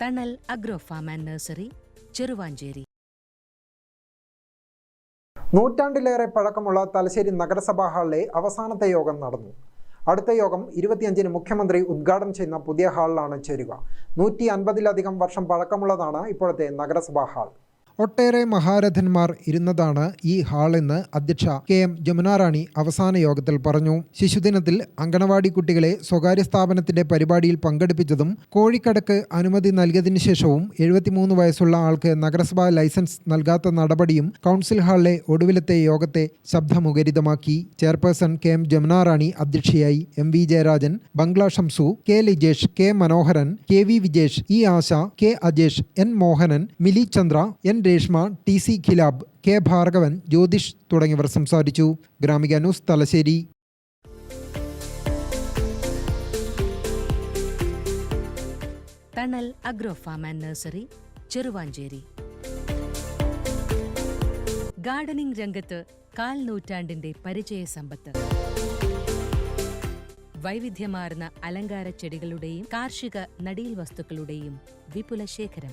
Thanal agro farm and nursery Cheruvanchery നൂറ്റാണ്ടിലേറെ പഴക്കമുള്ള തലശ്ശേരി നഗരസഭാ ഹാളിലെ അവസാനത്തെ യോഗം നടന്നു. അടുത്ത യോഗം ഇരുപത്തിയഞ്ചിന് മുഖ്യമന്ത്രി ഉദ്ഘാടനം ചെയ്യുന്ന പുതിയ ഹാളിലാണ് ചേരുക. നൂറ്റി അൻപതിലധികം വർഷം പഴക്കമുള്ളതാണ് ഇപ്പോഴത്തെ നഗരസഭാ ഹാൾ. ഒട്ടേറെ മഹാരഥന്മാർ ഇരുന്നതാണ് ഈ ഹാളെന്ന് അധ്യക്ഷ കെ എം ജമുനാറാണി അവസാന യോഗത്തിൽ പറഞ്ഞു. ശിശുദിനത്തിൽ അങ്കണവാടി കുട്ടികളെ സ്വകാര്യ സ്ഥാപനത്തിന്റെ പരിപാടിയിൽ പങ്കെടുപ്പിച്ചതും കോഴിക്കടക്ക് അനുമതി നൽകിയതിനു ശേഷവും എഴുപത്തിമൂന്ന് വയസ്സുള്ള ആൾക്ക് നഗരസഭാ ലൈസൻസ് നൽകാത്ത നടപടിയും കൗൺസിൽ ഹാളിലെ ഒടുവിലത്തെ യോഗത്തെ ശബ്ദമുഖരിതമാക്കി. ചെയർപേഴ്സൺ കെ എം ജമുനാറാണി അധ്യക്ഷയായി M V Jayarajan Bangla Shamsu K Lijesh K Manoharan K V Vijesh E Asha K Ajesh N Mohanan Mili Chandra N Reshma T C Khilab K Bhargavan Jyothish തുടങ്ങിയവർ സംസാരിച്ചു. Gramika news Thalassery. Thanal agro farm and nursery Cheruvanchery. Gardening രംഗത്ത് കാൽ നൂറ്റാണ്ടിന്റെ പരിചയ സമ്പത്ത്. വൈവിധ്യമാർന്ന അലങ്കാര ചെടികളുടെയും കാർഷിക നടീൽ വസ്തുക്കളുടെയും വിപുല ശേഖരം